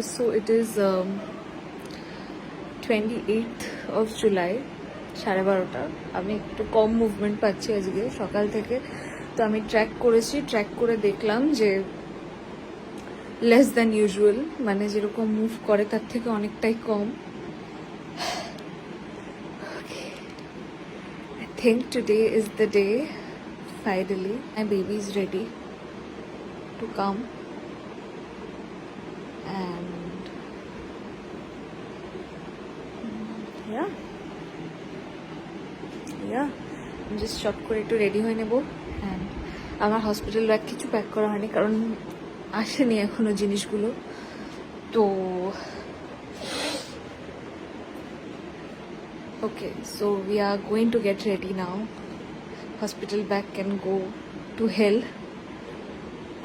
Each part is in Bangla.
so it is um, 28th of July সাড়ে বারোটা। আমি একটু কম মুভমেন্ট পাচ্ছি আজকে সকাল থেকে। তো আমি ট্র্যাক করেছি ট্র্যাক করে দেখলাম যে লেস দ্যান ইউজুয়াল মানে যেরকম মুভ করে তার থেকে অনেকটাই কম। I think today is the day finally my baby is ready to come and mm, yeah. Yeah. আমি জাস্ট শর্ট করে একটু রেডি হয়ে নেব। অ্যান্ড আমার হসপিটাল ব্যাগ কিছু প্যাক করা হয়নি কারণ আসেনি এখনও জিনিসগুলো। তো okay so we are going to get ready now hospital bag can go to hell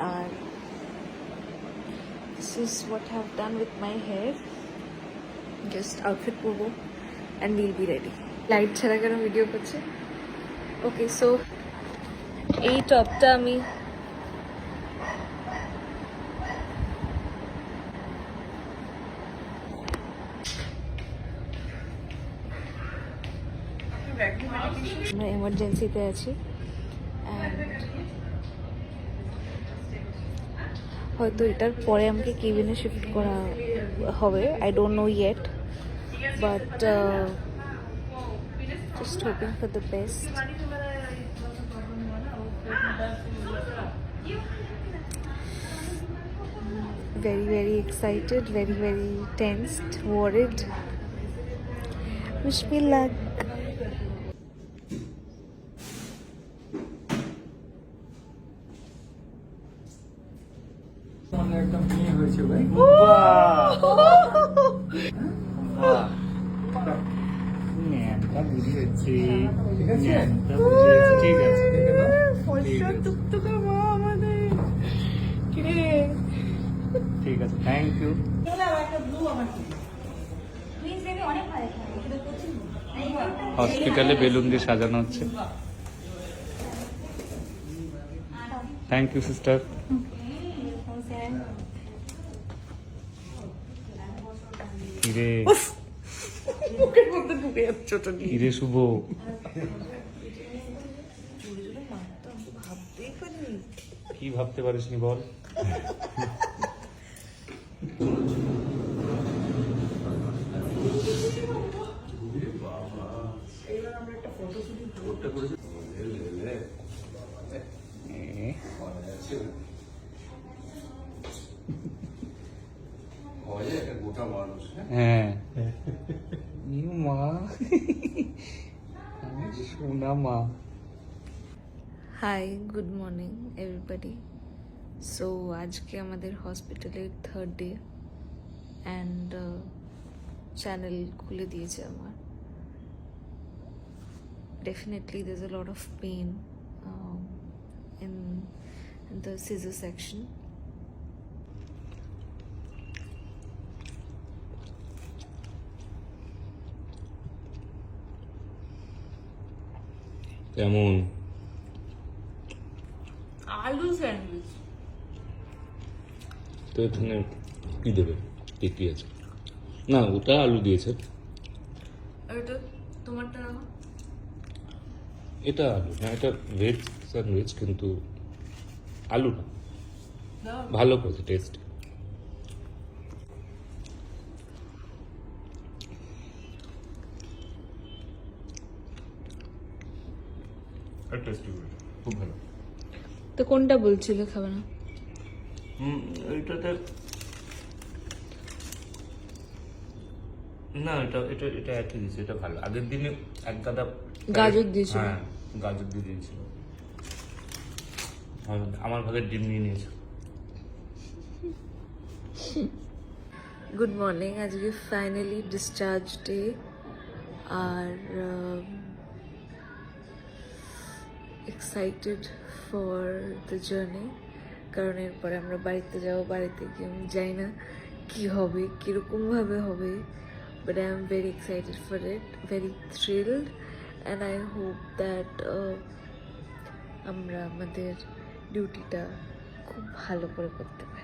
R this is what I've done with my hair. Just outfit পরবো and we'll be ready. Light ছাড়া কেন ভিডিও করছে ওকে সো এই টপটা আমি আমরা এমার্জেন্সিতে আছি And হয়তো এটার পরে আমাকে কেবিনে শিফট করা হবে? I don't know yet but just hoping for the best very very excited very very tensed worried খুশ লাগ ঠিক আছে থ্যাংক ইউ হসপিটালে বেলুন দিয়ে সাজানো হচ্ছে। থ্যাংক ইউ সিস্টার কিরে? মুখের মধ্যে ঢুকে যাচ্ছে ওটা নিয়ে। কিরে শুভ? কি ভাবতে পারিস নি বল এ, হ্যাঁ ইউ মা আমি সোনা মা hi good morning everybody so আজকে আমাদের হসপিটালের থার্ড ডে অ্যান্ড চ্যানেল খুলে দিয়েছে আমার। Definitely there's a lot of pain um, in, in the scissor section. কেমন? আলু স্যান্ডউইচ। তো এখানে কি দেবে? কে কি আছে? না ওটা আলু দিয়েছে। এটা তোমারটা রাখো এটা আলু না এটা ভেজ স্যান্ডউইচ কিন্তু আলু না ভালো করেছে টেস্ট টেস্টি খুব ভালো। তো কোনটা বলছিলে খাবে না? হুম এইটাতে না এটা এটা এটা একই দিয়েছে এটা ভালো। আগের দিনে এক গাদা গাজর দিয়েছিল। হ্যাঁ গাজর দিয়ে দিয়েছিল। আমার- আমার ভাগের ডিম নিয়ে নিয়েছে। গুড মর্নিং আজকে ফাইনালি ডিসচার্জ ডে আর এক্সাইটেড ফর দ্য জার্নি কারণ এরপরে আমরা বাড়িতে যাব, বাড়িতে গিয়ে আমি যাই না কী হবে কীরকমভাবে হবে but I am very excited for it very thrilled and I hope that আমরা আমাদের ডিউটিটা খুব ভালো করে করতে পারি।